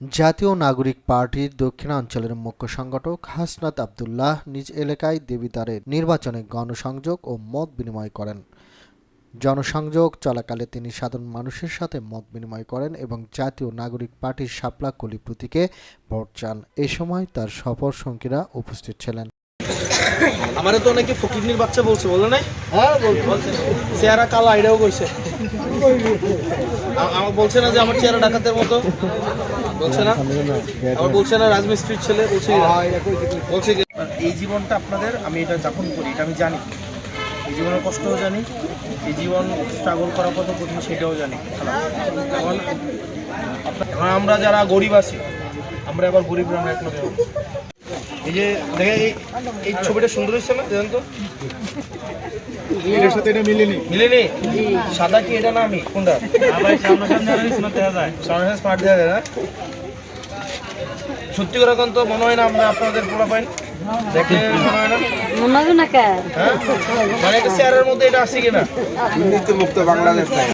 জাতীয় নাগরিক পার্টির দক্ষিণাঞ্চলের মুখ্য সংগঠক হাসনাত আবদুল্লাহ নিজ এলাকায় দেবিদ্বারে নির্বাচনে গণসংযোগ ও মত বিনিময় করেন। জনসংযোগ চলাকালে তিনি সাধারণ মানুষের সাথে মত বিনিময় করেন এবং জাতীয় নাগরিক পার্টির শাপলা কলি প্রতীকে ভোট চান। এ সময় তার সফর সঙ্গীরা উপস্থিত ছিলেন। আমারে তো অনেকে ফকিরনির বাচ্চা বলছে বলে নাই? হ্যাঁ বলছে। চেহারা কালো আইডাও কইছে। আমার বলছে না যে আমার চেহারা ডাকাতের মতো। বলছে না? আমার বলছে না রাজমিস্ত্রির ছেলে বলছে না? বলছে কি? এই জীবনটা আপনাদের আমি এটা যাপন করি এটা আমি জানি। এই জীবনের কষ্টও জানি এই জীবন স্ট্রাগল করা কত কঠিন সেটাও জানি। এখন আপনার- এখন আমরা যারা গরিব আছি আমরা আবার গরিব আমরা এক হব। এই যে দেখে এই এই ছবিটা সুন্দর হয়েছে না দেখেন তো? এটার সাথে এটা মিলেনি মিলেনি? সাদা কি এটা না আমি? কোনটা? সামনে স্মার্ট দেখা যায় না? সত্যি করে এখন তো মনে হয় না আমরা আপনাদের পোলা পাইন দেখলে মনে হয় না? মনে হবে না কে হ্যাঁ? মানে একটা চেয়ারের মধ্যে এটা আছে কিনা? মুক্ত বাংলাদেশ